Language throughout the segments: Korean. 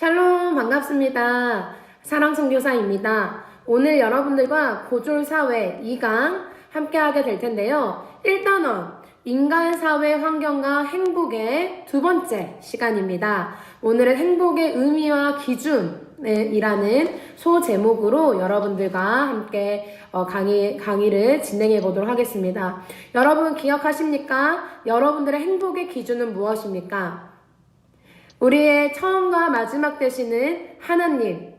샬롬 반갑습니다. 사랑선교사입니다. 오늘 여러분들과 고졸사회 2강 함께하게 될 텐데요. 1단원 인간 사회 환경과 행복의 두 번째 시간입니다. 오늘은 행복의 의미와 기준 이라는 소제목으로 여러분들과 함께 어, 강의, 강의를 진행해 보도록 하겠습니다. 여러분 기억하십니까? 여러분들의 행복의 기준은 무엇입니까? 우리의 처음과 마지막 되시는 하나님,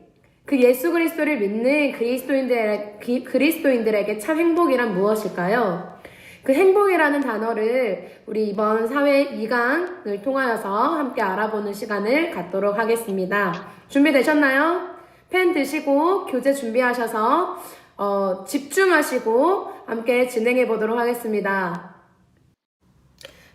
그 예수 그리스도를 믿는 그리스도인들, 기- 그리스도인들에게 참 행복이란 무엇일까요? 그 행복이라는 단어를 우리 이번 사회 2강을 통하여서 함께 알아보는 시간을 갖도록 하겠습니다. 준비되셨나요? 펜 드시고 교재 준비하셔서 어, 집중하시고 함께 진행해 보도록 하겠습니다.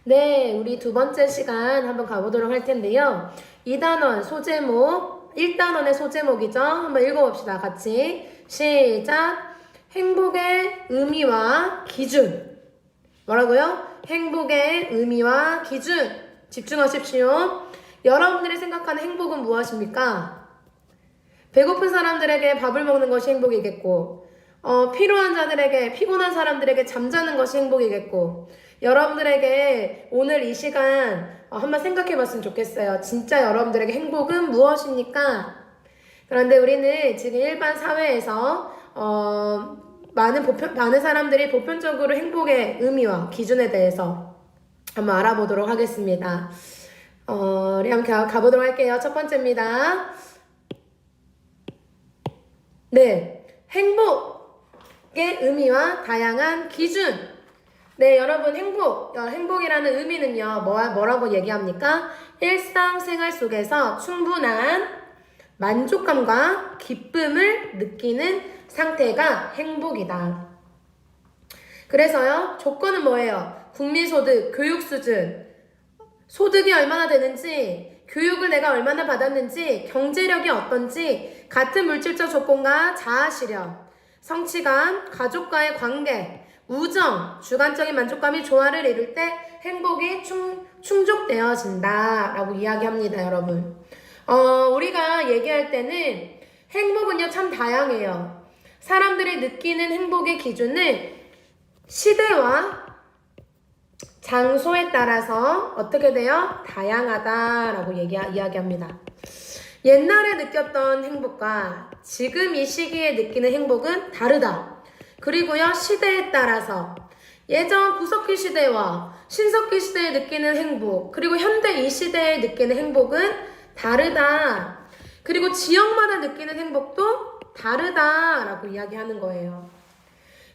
네, 우리 두 번째 시간 한번 가보도록 할 텐데요. 2단원 소제목, 1단원의 소제목이죠. 한번 읽어봅시다. 같이. 시작. 행복의 의미와 기준. 뭐라고요? 행복의 의미와 기준. 집중하십시오. 여러분들이 생각하는 행복은 무엇입니까? 배고픈 사람들에게 밥을 먹는 것이 행복이겠고, 어, 필요한 자들에게, 피곤한 사람들에게 잠자는 것이 행복이겠고, 여러분들에게 오늘 이 시간 어, 한번 생각해 봤으면 좋겠어요. 진짜 여러분들에게 행복은 무엇입니까? 그런데 우리는 지금 일반 사회에서, 어, 많은 보편, 많은 사람들이 보편적으로 행복의 의미와 기준에 대해서 한번 알아보도록 하겠습니다. 어, 우리 한번 가, 가보도록 할게요. 첫 번째입니다. 네. 행복의 의미와 다양한 기준. 네, 여러분, 행복. 어, 행복이라는 의미는요, 뭐, 뭐라고 얘기합니까? 일상생활 속에서 충분한 만족감과 기쁨을 느끼는 상태가 행복이다. 그래서요, 조건은 뭐예요? 국민소득, 교육수준, 소득이 얼마나 되는지, 교육을 내가 얼마나 받았는지, 경제력이 어떤지, 같은 물질적 조건과 자아실현, 성취감, 가족과의 관계, 우정, 주관적인 만족감이 조화를 이룰 때 행복이 충, 충족되어진다. 라고 이야기합니다, 여러분. 어, 우리가 얘기할 때는 행복은요, 참 다양해요. 사람들이 느끼는 행복의 기준은 시대와 장소에 따라서 어떻게 돼요? 다양하다라고 얘기, 이야기합니다. 옛날에 느꼈던 행복과 지금 이 시기에 느끼는 행복은 다르다. 그리고요, 시대에 따라서 예전 구석기 시대와 신석기 시대에 느끼는 행복, 그리고 현대 이 시대에 느끼는 행복은 다르다. 그리고 지역마다 느끼는 행복도 다르다라고 이야기하는 거예요.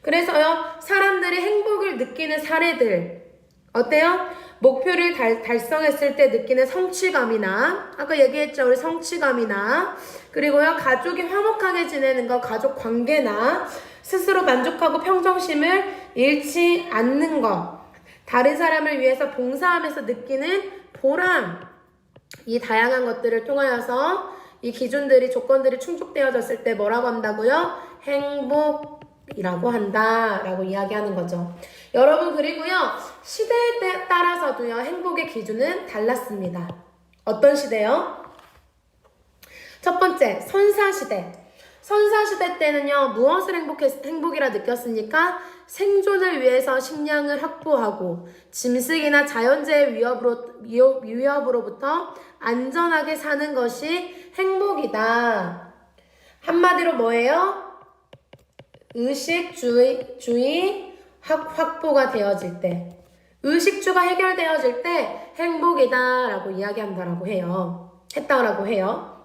그래서요, 사람들이 행복을 느끼는 사례들, 어때요? 목표를 달, 달성했을 때 느끼는 성취감이나, 아까 얘기했죠, 우리 성취감이나, 그리고요, 가족이 화목하게 지내는 거, 가족 관계나, 스스로 만족하고 평정심을 잃지 않는 거, 다른 사람을 위해서 봉사하면서 느끼는 보람, 이 다양한 것들을 통하여서 이 기준들이, 조건들이 충족되어졌을 때 뭐라고 한다고요? 행복 이라고 한다 라고 이야기하는 거죠. 여러분, 그리고요, 시대에 따- 따라서도요, 행복의 기준은 달랐습니다. 어떤 시대요? 첫 번째, 선사 시대. 선사시대 때는요, 무엇을 행복했, 행복이라 느꼈습니까? 생존을 위해서 식량을 확보하고, 짐승이나 자연재해 위협으로, 위협, 위협으로부터 안전하게 사는 것이 행복이다. 한마디로 뭐예요? 의식주의, 주의 확, 확보가 되어질 때. 의식주가 해결되어질 때 행복이다 라고 이야기한다라고 해요. 했다라고 해요.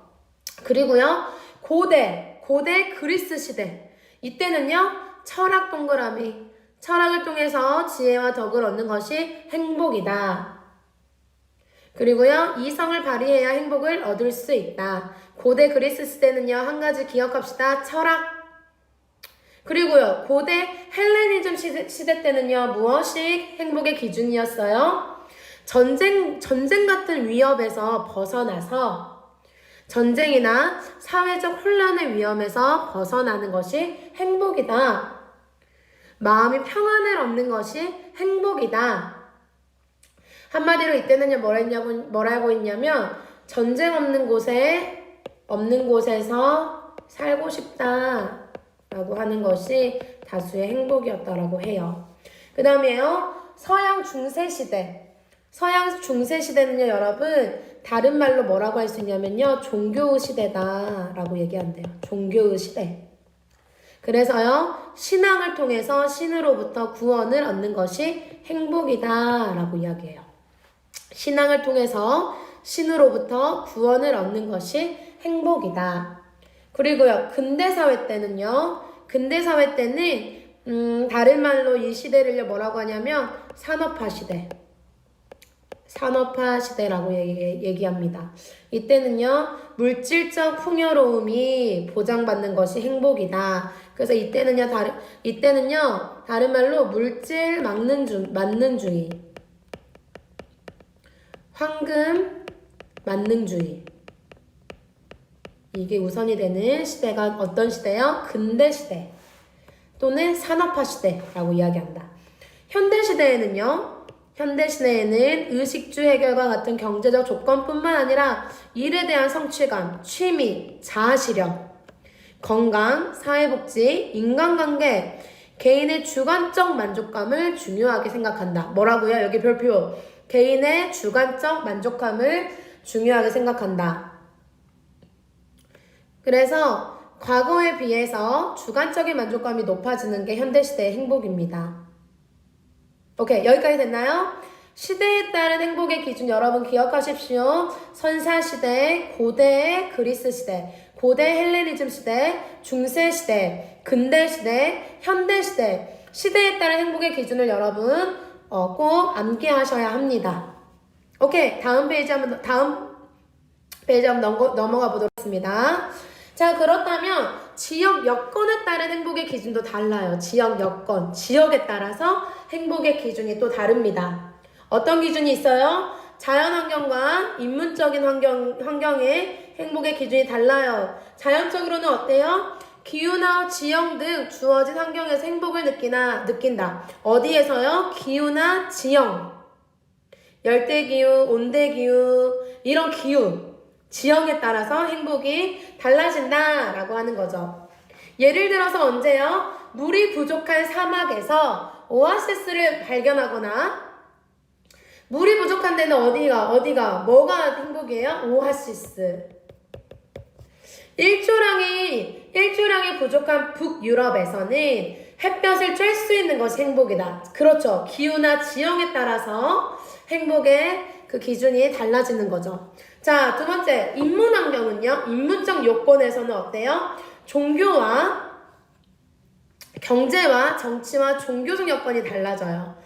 그리고요, 고대, 고대 그리스 시대. 이때는요, 철학 동그라미. 철학을 통해서 지혜와 덕을 얻는 것이 행복이다. 그리고요, 이성을 발휘해야 행복을 얻을 수 있다. 고대 그리스 시대는요, 한 가지 기억합시다. 철학. 그리고요, 고대 헬레니즘 시대, 시대 때는요, 무엇이 행복의 기준이었어요? 전쟁, 전쟁 같은 위협에서 벗어나서 전쟁이나 사회적 혼란의 위험에서 벗어나는 것이 행복이다. 마음이 평안을 얻는 것이 행복이다. 한마디로 이때는요, 뭘 했냐고, 뭐라고 했냐면, 전쟁 없는 곳에 없는 곳에서 살고 싶다 라고 하는 것이 다수의 행복이었다라고 해요. 그 다음에요. 서양 중세 시대. 서양 중세 시대는요, 여러분, 다른 말로 뭐라고 할 수 있냐면요, 종교 시대다라고 얘기한대요. 종교 시대. 그래서요, 신앙을 통해서 신으로부터 구원을 얻는 것이 행복이다라고 이야기해요. 신앙을 통해서 신으로부터 구원을 얻는 것이 행복이다. 그리고요, 근대 사회 때는요, 근대 사회 때는, 음, 다른 말로 이 시대를 뭐라고 하냐면, 산업화 시대. 산업화 시대라고 얘기, 얘기 합니다. 이때는요, 물질적 풍요로움이 보장받는 것이 행복이다. 그래서 이때는요, 다른, 이때는요, 다른 말로 물질 막는 만능주의. 황금 만능주의. 이게 우선이 되는 시대가 어떤 시대요? 근대 시대. 또는 산업화 시대라고 이야기한다. 현대 시대에는요, 현대 시대에는 의식주 해결과 같은 경제적 조건뿐만 아니라 일에 대한 성취감, 취미, 자아실현, 건강, 사회복지, 인간관계, 개인의 주관적 만족감을 중요하게 생각한다. 뭐라고요? 여기 별표. 개인의 주관적 만족감을 중요하게 생각한다. 그래서 과거에 비해서 주관적인 만족감이 높아지는 게 현대시대의 행복입니다. 오케이, 여기까지 됐나요? 시대에 따른 행복의 기준 여러분 기억하십시오. 선사시대, 고대 그리스 시대, 고대 헬레니즘 시대, 중세 시대, 근대 시대, 현대 시대, 시대에 따른 행복의 기준을 여러분 어, 꼭 암기하셔야 합니다. 오케이, 다음 페이지 한번 다음 페이지 한번 넘어, 넘어가 보도록 하겠습니다. 자, 그렇다면 지역 여건에 따른 행복의 기준도 달라요. 지역 여건, 지역에 따라서 행복의 기준이 또 다릅니다. 어떤 기준이 있어요? 자연 환경과 인문적인 환경, 환경의 행복의 기준이 달라요. 자연적으로는 어때요? 기후나 지형 등 주어진 환경에서 행복을 느끼나, 느낀다. 어디에서요? 기후나 지형. 열대 기후, 온대 기후, 이런 기후. 지형에 따라서 행복이 달라진다 라고 하는 거죠. 예를 들어서 언제요? 물이 부족한 사막에서 오아시스를 발견하거나 물이 부족한 데는 어디가 어디가 뭐가 행복이에요? 오아시스. 일조량이 일조량이 부족한 북유럽에서는 햇볕을 쬐 수 있는 것이 행복이다. 그렇죠. 기후나 지형에 따라서 행복의 그 기준이 달라지는 거죠. 자, 두 번째, 인문 환경은요. 인문적 요건에서는 어때요? 종교와 경제와 정치와 종교적 여건이 달라져요.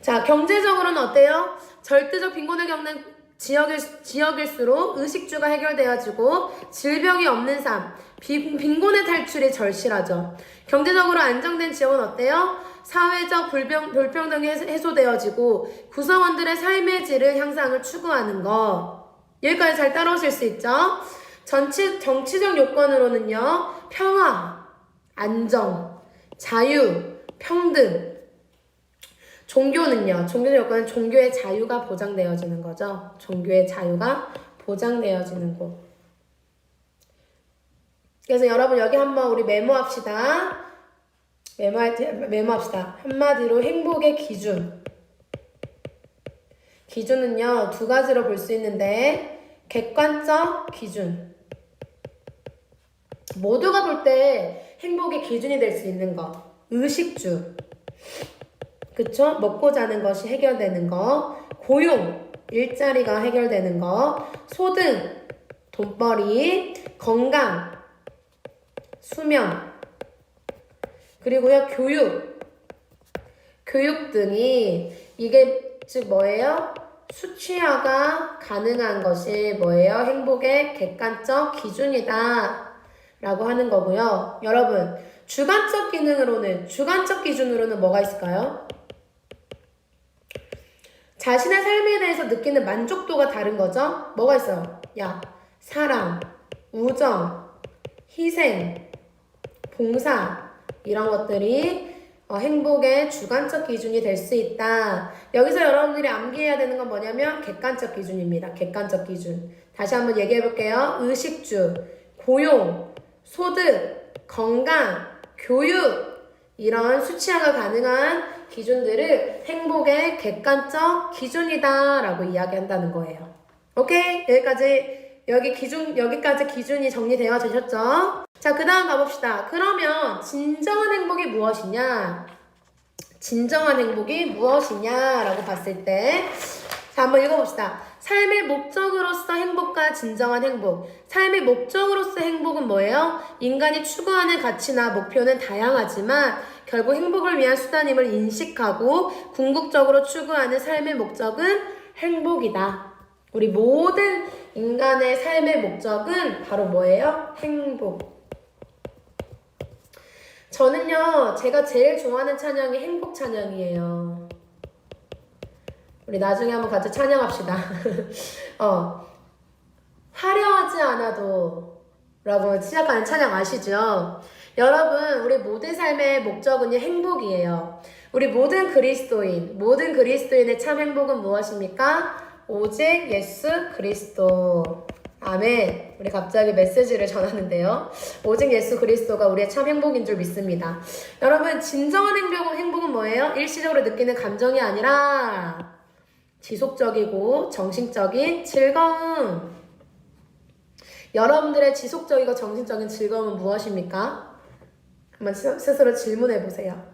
자, 경제적으로는 어때요? 절대적 빈곤을 겪는 지역일, 지역일수록 의식주가 해결되어지고 질병이 없는 삶, 빈, 빈곤의 탈출이 절실하죠. 경제적으로 안정된 지역은 어때요? 사회적 불평, 불평등이 해소되어지고 구성원들의 삶의 질을 향상을 추구하는 것. 여기까지 잘 따라오실 수 있죠? 전치, 정치적 요건으로는요, 평화, 안정, 자유, 평등. 종교는요, 종교적 요건은 종교의 자유가 보장되어지는 거죠. 종교의 자유가 보장되어지는 곳. 그래서 여러분 여기 한번 우리 메모합시다. 메모할 때, 메모합시다. 한마디로 행복의 기준. 기준은요, 두 가지로 볼 수 있는데, 객관적 기준. 모두가 볼 때 행복의 기준이 될 수 있는 거. 의식주. 그쵸? 먹고 자는 것이 해결되는 거. 고용. 일자리가 해결되는 거. 소등. 돈벌이. 건강. 수면. 그리고요, 교육. 교육 등이 이게 즉 뭐예요? 수치화가 가능한 것이 뭐예요? 행복의 객관적 기준이다. 라고 하는 거고요. 여러분, 주관적 기능으로는, 주관적 기준으로는 뭐가 있을까요? 자신의 삶에 대해서 느끼는 만족도가 다른 거죠? 뭐가 있어요? 야, 사랑, 우정, 희생, 봉사, 이런 것들이 어, 행복의 주관적 기준이 될 수 있다. 여기서 여러분들이 암기해야 되는 건 뭐냐면 객관적 기준입니다. 객관적 기준. 다시 한번 얘기해 볼게요. 의식주, 고용, 소득, 건강, 교육 이런 수치화가 가능한 기준들을 행복의 객관적 기준이다라고 이야기한다는 거예요. 오케이 여기까지 여기 기준 여기까지 기준이 정리되어 되셨죠? 자 그다음 가봅시다. 그러면 진정한 행복이 무엇이냐? 진정한 행복이 무엇이냐라고 봤을 때, 자, 한번 읽어봅시다. 삶의 목적으로서 행복과 진정한 행복. 삶의 목적으로서 행복은 뭐예요? 인간이 추구하는 가치나 목표는 다양하지만 결국 행복을 위한 수단임을 인식하고 궁극적으로 추구하는 삶의 목적은 행복이다. 우리 모든 인간의 삶의 목적은 바로 뭐예요? 행복. 저는요, 제가 제일 좋아하는 찬양이 행복 찬양이에요. 우리 나중에 한번 같이 찬양합시다. 어, 화려하지 않아도 라고 시작하는 찬양 아시죠? 여러분, 우리 모든 삶의 목적은요, 행복이에요. 우리 모든 그리스도인, 모든 그리스도인의 참 행복은 무엇입니까? 오직 예수 그리스도. 아멘. 우리 갑자기 메시지를 전하는데요. 오직 예수 그리스도가 우리의 참 행복인 줄 믿습니다. 여러분, 진정한 행복은 뭐예요? 일시적으로 느끼는 감정이 아니라 지속적이고 정신적인 즐거움. 여러분들의 지속적이고 정신적인 즐거움은 무엇입니까? 한번 스- 스스로 질문해 보세요.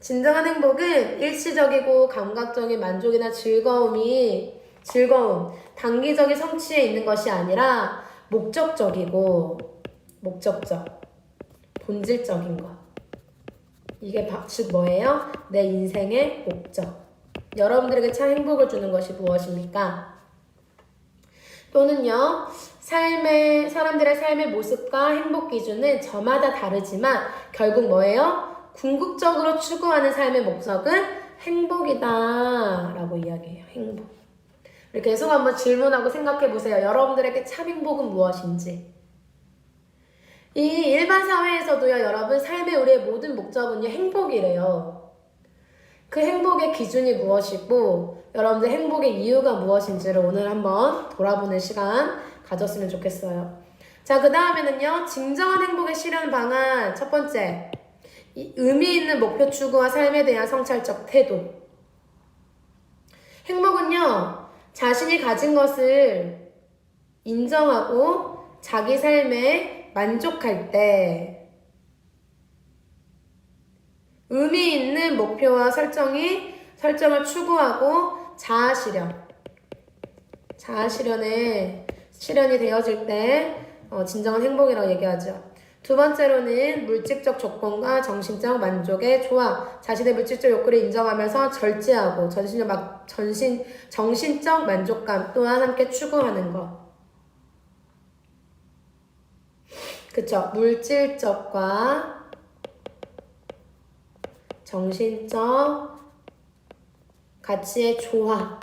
진정한 행복은 일시적이고 감각적인 만족이나 즐거움이 즐거움, 단기적인 성취에 있는 것이 아니라 목적적이고 목적적, 본질적인 것. 이게 바- 즉 뭐예요? 내 인생의 목적. 여러분들에게 참 행복을 주는 것이 무엇입니까? 또는요, 삶의, 사람들의 삶의 모습과 행복 기준은 저마다 다르지만 결국 뭐예요? 궁극적으로 추구하는 삶의 목적은 행복이다. 라고 이야기해요. 행복. 우리 계속 한번 질문하고 생각해 보세요. 여러분들에게 참 행복은 무엇인지. 이 일반 사회에서도요, 여러분, 삶의 우리의 모든 목적은요, 행복이래요. 그 행복의 기준이 무엇이고, 여러분들 행복의 이유가 무엇인지를 오늘 한번 돌아보는 시간 가졌으면 좋겠어요. 자, 그 다음에는요, 진정한 행복의 실현 방안. 첫 번째, 이 의미 있는 목표 추구와 삶에 대한 성찰적 태도. 행복은요, 자신이 가진 것을 인정하고 자기 삶에 만족할 때 의미 있는 목표와 설정이 설정을 추구하고 자아 실현 자아 실현에 실현이 되어질 때 어, 진정한 행복이라고 얘기하죠. 두 번째로는 물질적 조건과 정신적 만족의 조화. 자신의 물질적 욕구를 인정하면서 절제하고 전신적 막 전신 정신적 만족감 또한 함께 추구하는 것. 그쵸? 물질적과 정신적 가치의 조화.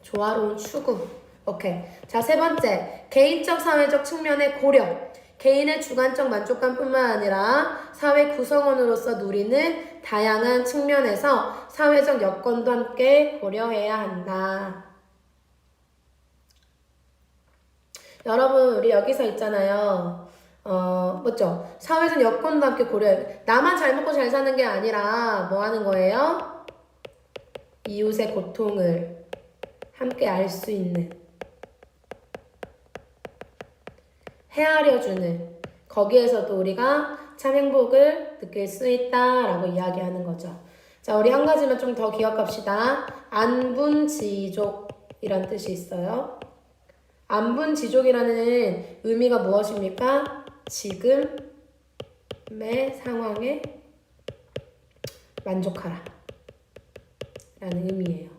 조화로운 추구. 오케이. 자, 세 번째. 개인적 사회적 측면의 고려. 개인의 주관적 만족감뿐만 아니라 사회 구성원으로서 누리는 다양한 측면에서 사회적 여건도 함께 고려해야 한다. 여러분, 우리 여기서 있잖아요. 어, 맞죠? 사회적 여건도 함께 고려해. 나만 잘 먹고 잘 사는 게 아니라 뭐 하는 거예요? 이웃의 고통을 함께 알 수 있는. 헤아려주는 거기에서도 우리가 참 행복을 느낄 수 있다라고 이야기하는 거죠. 자, 우리 한 가지만 좀 더 기억합시다. 안분지족이란 뜻이 있어요. 안분지족이라는 의미가 무엇입니까? 지금의 상황에 만족하라. 라는 의미예요.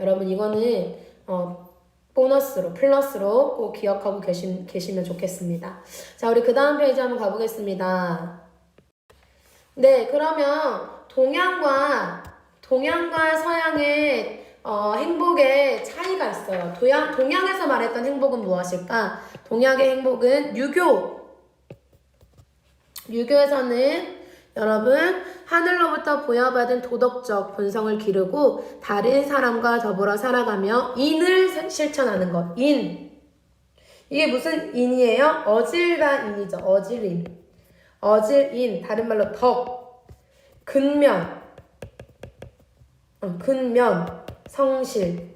여러분, 이거는, 어, 보너스로, 플러스로 꼭 기억하고 계시, 계시면 좋겠습니다. 자, 우리 그 다음 페이지 한번 가보겠습니다. 네, 그러면 동양과, 동양과 서양의 어, 행복의 차이가 있어요. 동양, 동양에서 말했던 행복은 무엇일까? 동양의 행복은 유교. 유교에서는 여러분, 하늘로부터 부여받은 도덕적 본성을 기르고 다른 사람과 더불어 살아가며 인을 실천하는 것. 인. 이게 무슨 인이에요? 어질다인이죠. 어질인. 어질인. 다른 말로 덕. 근면. 어, 근면. 성실.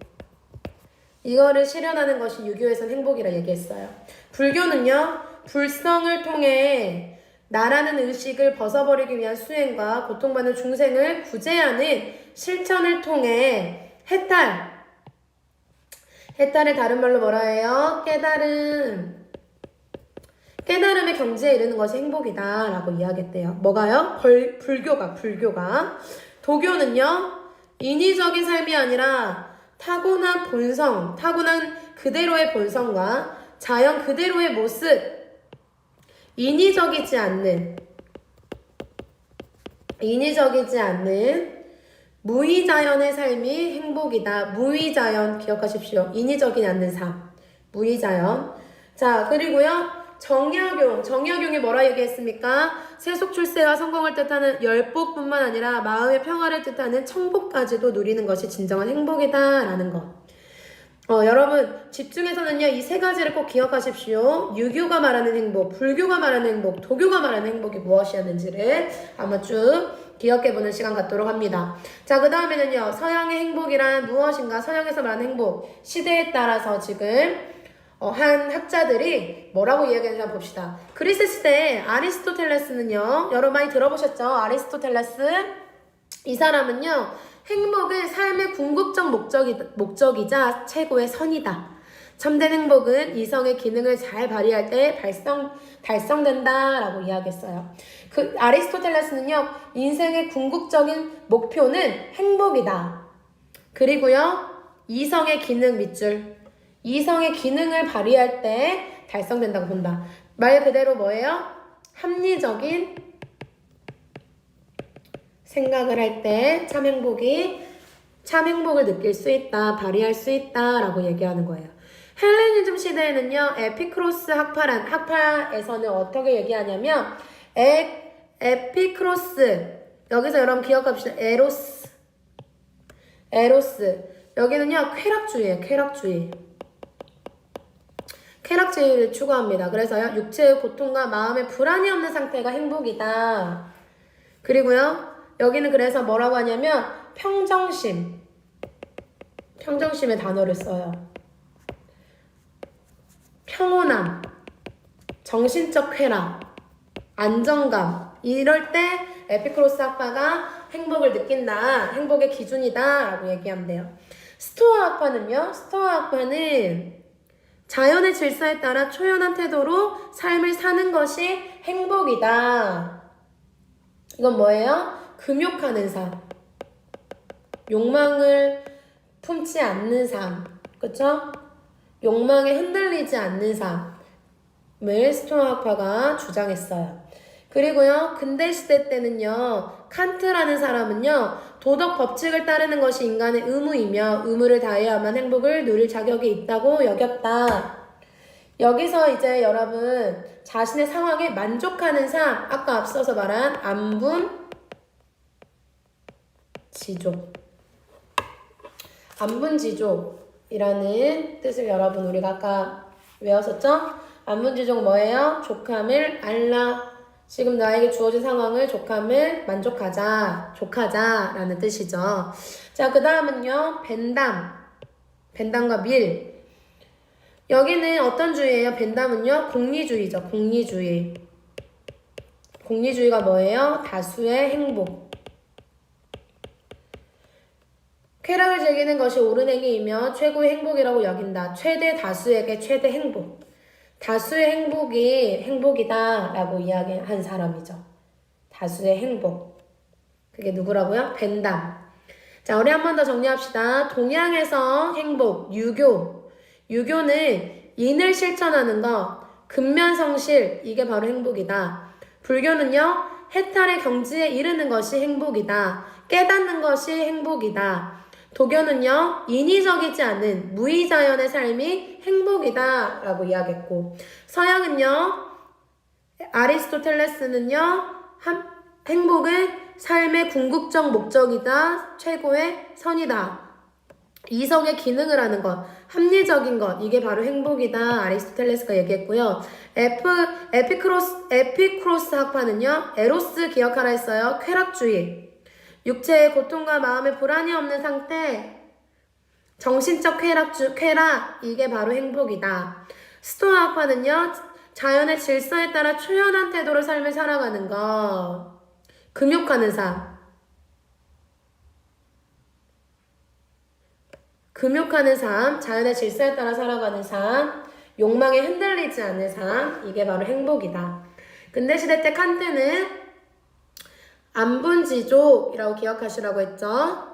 이거를 실현하는 것이 유교에서는 행복이라 얘기했어요. 불교는요, 불성을 통해 나라는 의식을 벗어버리기 위한 수행과 고통받는 중생을 구제하는 실천을 통해 해탈. 해탈을 다른 말로 뭐라 해요? 깨달음. 깨달음의 경지에 이르는 것이 행복이다. 라고 이야기했대요. 뭐가요? 벌, 불교가, 불교가. 도교는요, 인위적인 삶이 아니라 타고난 본성, 타고난 그대로의 본성과 자연 그대로의 모습, 인위적이지 않는, 인위적이지 않는 무의자연의 삶이 행복이다. 무의자연 기억하십시오. 인위적이지 않는 삶. 무의자연. 자, 그리고요. 정약용. 정약용이 뭐라 얘기했습니까? 세속 출세와 성공을 뜻하는 열복뿐만 아니라 마음의 평화를 뜻하는 청복까지도 누리는 것이 진정한 행복이다라는 것. 어, 여러분 집중해서는요 이 세 가지를 꼭 기억하십시오. 유교가 말하는 행복, 불교가 말하는 행복, 도교가 말하는 행복이 무엇이었는지를 한번 쭉 기억해보는 시간 갖도록 합니다. 자, 그 다음에는요 서양의 행복이란 무엇인가? 서양에서 말하는 행복 시대에 따라서 지금 어, 한 학자들이 뭐라고 이야기하는지 한번 봅시다. 그리스 시대에 아리스토텔레스는요, 여러분 많이 들어보셨죠? 아리스토텔레스. 이 사람은요, 행복은 삶의 궁극적 목적이, 목적이자 최고의 선이다. 참된 행복은 이성의 기능을 잘 발휘할 때 발성, 달성된다 라고 이야기했어요. 그 아리스토텔레스는요, 인생의 궁극적인 목표는 행복이다. 그리고요, 이성의 기능 밑줄. 이성의 기능을 발휘할 때 달성된다고 본다. 말 그대로 뭐예요? 합리적인 생각을 할 때 참 행복이 참 행복을 느낄 수 있다, 발휘할 수 있다라고 얘기하는 거예요. 헬레니즘 시대에는요, 에피크로스 학파란 학파에서는 어떻게 얘기하냐면 에 에피크로스 여기서 여러분 기억합시다. 에로스 에로스 여기는요 쾌락주의예요. 쾌락주의. 쾌락주의를 추구합니다. 그래서요, 육체의 고통과 마음의 불안이 없는 상태가 행복이다. 그리고요, 여기는 그래서 뭐라고 하냐면, 평정심. 평정심의 단어를 써요. 평온함, 정신적 쾌락, 안정감. 이럴 때 에피크로스 학파가 행복을 느낀다. 행복의 기준이다. 라고 얘기하면 돼요. 스토아 학파는요, 스토아 학파는 자연의 질서에 따라 초연한 태도로 삶을 사는 것이 행복이다. 이건 뭐예요? 금욕하는 삶. 욕망을 품지 않는 삶. 그쵸? 욕망에 흔들리지 않는 삶을 스토아학파가 주장했어요. 그리고요, 근대 시대 때는요, 칸트라는 사람은요, 도덕 법칙을 따르는 것이 인간의 의무이며 의무를 다해야만 행복을 누릴 자격이 있다고 여겼다. 여기서 이제 여러분 자신의 상황에 만족하는 삶, 아까 앞서서 말한 안분, 지족. 안분지족이라는 뜻을 여러분 우리가 아까 외웠었죠? 안분지족 뭐예요? 족함을 알라. 지금 나에게 주어진 상황을 족함을 만족하자, 족하자라는 뜻이죠. 자, 그 다음은요, 벤담. 벤담과 밀. 여기는 어떤 주의예요? 벤담은요, 공리주의죠. 공리주의. 공리주의가 뭐예요? 다수의 행복. 쾌락을 즐기는 것이 옳은 행위이며 최고의 행복이라고 여긴다. 최대 다수에게 최대 행복. 다수의 행복이 행복이다 라고 이야기한 사람이죠. 다수의 행복. 그게 누구라고요? 벤담. 자, 우리 한 번 더 정리합시다. 동양에서 행복, 유교. 유교는 인을 실천하는 것, 근면성실, 이게 바로 행복이다. 불교는요, 해탈의 경지에 이르는 것이 행복이다. 깨닫는 것이 행복이다. 도교는요, 인위적이지 않은 무의자연의 삶이 행복이다. 라고 이야기했고, 서양은요, 아리스토텔레스는요, 한, 행복은 삶의 궁극적 목적이다. 최고의 선이다. 이성의 기능을 하는 것, 합리적인 것, 이게 바로 행복이다. 아리스토텔레스가 얘기했고요. 에프, 에피크로스, 에피크로스 학파는요, 에로스 기억하라 했어요. 쾌락주의. 육체의 고통과 마음의 불안이 없는 상태, 정신적 쾌락 주, 쾌락, 이게 바로 행복이다. 스토아 학파는요, 자연의 질서에 따라 초연한 태도로 삶을 살아가는 것. 금욕하는 삶. 금욕하는 삶, 자연의 질서에 따라 살아가는 삶, 욕망에 흔들리지 않는 삶, 이게 바로 행복이다. 근대 시대 때 칸트는 안분지족이라고 기억하시라고 했죠.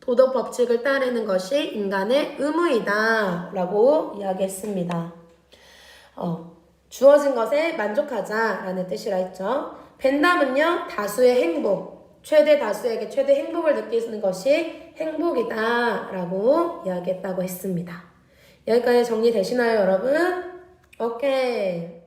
도덕 법칙을 따르는 것이 인간의 의무이다. 라고 이야기했습니다. 어, 주어진 것에 만족하자 라는 뜻이라 했죠. 벤담은요, 다수의 행복, 최대 다수에게 최대 행복을 느끼는 것이 행복이다. 라고 이야기했다고 했습니다. 여기까지 정리되시나요, 여러분? 오케이.